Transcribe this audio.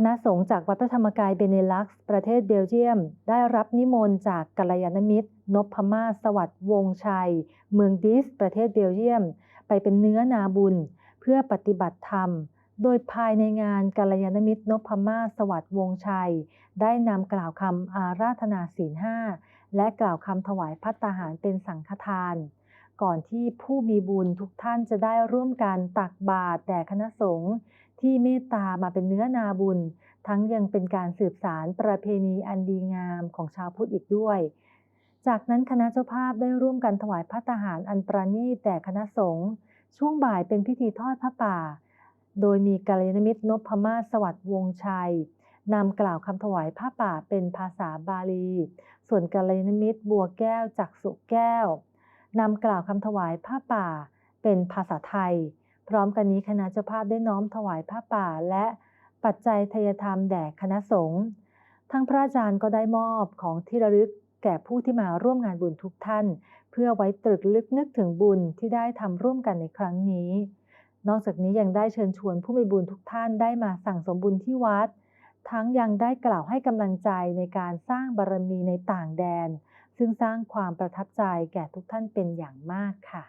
คณะสงฆ์จากวัดพระธรรมกายเบเนลักซ์ประเทศเบลเยียม ได้รับนิมนต์จากกัลยาณมิตร นพมาศสวัสดิ์วงชัย เมืองดิส ประเทศเบลเยียม ไปเป็นเนื้อนาบุญ เพื่อปฏิบัติธรรม โดยภายในงานกัลยาณมิตร นพมาศสวัสดิ์วงชัย ได้นำกล่าวคำอาราธนาศีลห้าและกล่าวคำถวายพัตตาหารเป็นสังฆทานก่อนที่ผู้มีบุญทุกท่านจะได้ร่วมกันตักบาตรแด่คณะสงฆ์ ที่เมตตามาเป็นเนื้อนาบุญ ทั้งยังเป็นการสืบสารประเพณีอันดีงามของชาวพุทธอีกด้วย จากนั้นคณะเจ้าภาพได้ร่วมกันถวายพระตาหารอันประณีตแด่คณะสงฆ์ช่วงบ่ายเป็นพิธีทอดพระป่า โดยมีกัลยาณมิตรนพมาศสวัสดิ์วงชัยนำกล่าวคำถวายผ้าป่าเป็นภาษาบาลี ส่วนกัลยาณมิตรบัวแก้วจักสุแก้วนำกล่าวคำถวายผ้าป่าเป็นภาษาไทย พร้อมกันนี้คณะเจ้าภาพได้น้อมถวายผ้าป่าและปัจจัยทยธรรมแด่คณะสงฆ์ทั้งพระอาจารย์ก็ได้มอบของที่ระลึกแก่ผู้ที่มาร่วมงานบุญทุกท่าน เพื่อไว้ตรึกลึกนึกถึงบุญที่ได้ทำร่วมกันในครั้งนี้ นอกจากนี้ยังได้เชิญชวนผู้มีบุญทุกท่านได้มาสั่งสมบุญที่วัด ทั้งยังได้กล่าวให้กำลังใจในการสร้างบารมีในต่างแดน ซึ่งสร้างความประทับใจแก่ทุกท่านเป็นอย่างมากค่ะ